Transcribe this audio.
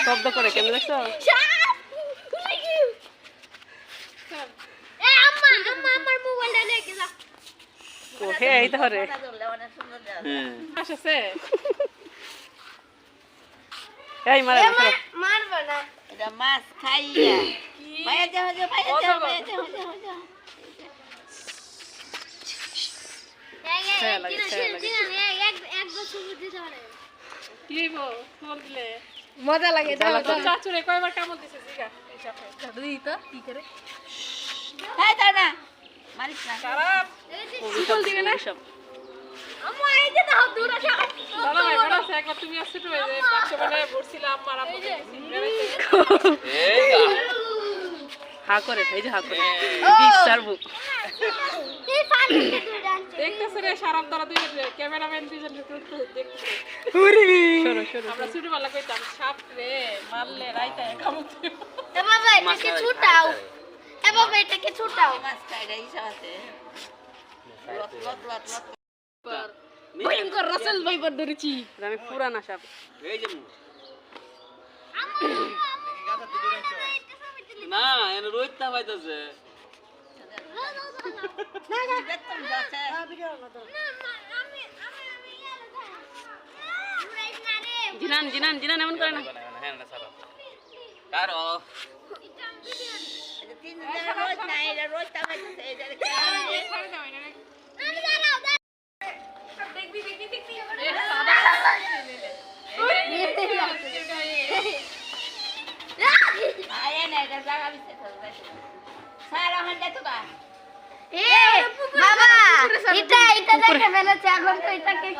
শব্দ করে কেমন দেখছ ওহে এই ধরে। হ্যাঁ আসছে এই মারা সর এটা মাছ খাইয়া ভাইয়া যাও যাও ভাইয়া যাও। ভাইয়া যাও দিলে মজা লাগে দাও তো চাচুরে কয়বার কামড় দিছে জিগা? এই চাপে দুই তো কি করে? হ্যাঁ তা না মারিস না। খারাপ। অভিশাপ দিবে না? সব আম্মা এই যে দাও দূরে যাও দাদা ভাই বড় আছে একবার তুমি আসছে তো এই যে বসছিলাম আম্মার আম্মা হা করে এই যে হা করে। বিগ সার্ভু পানি দেখতেছে রে সারাপ দ্বারা দুই ক্যামেরাম্যান দুইজন দেখতেছে সরো সরো আমরা ছোটবেলা কইতাম সাপ রে মারলে রাইতে কামড়। এ বাবা এটাকে ছুটাও এ বাবা এটাকে ছুটাও মাছ খাই এটা হিসাব লত লত লত লত ভয়ঙ্কর রাসেল ভাইবার ধরেছি আমি পুরানা সাপ না এনে রোহিত তা পাইতেছে বেতন যাচ্ছে জিনান জিনান জিনান এমন করে না। কারও। সারা হন্ডা তো কা এ করে।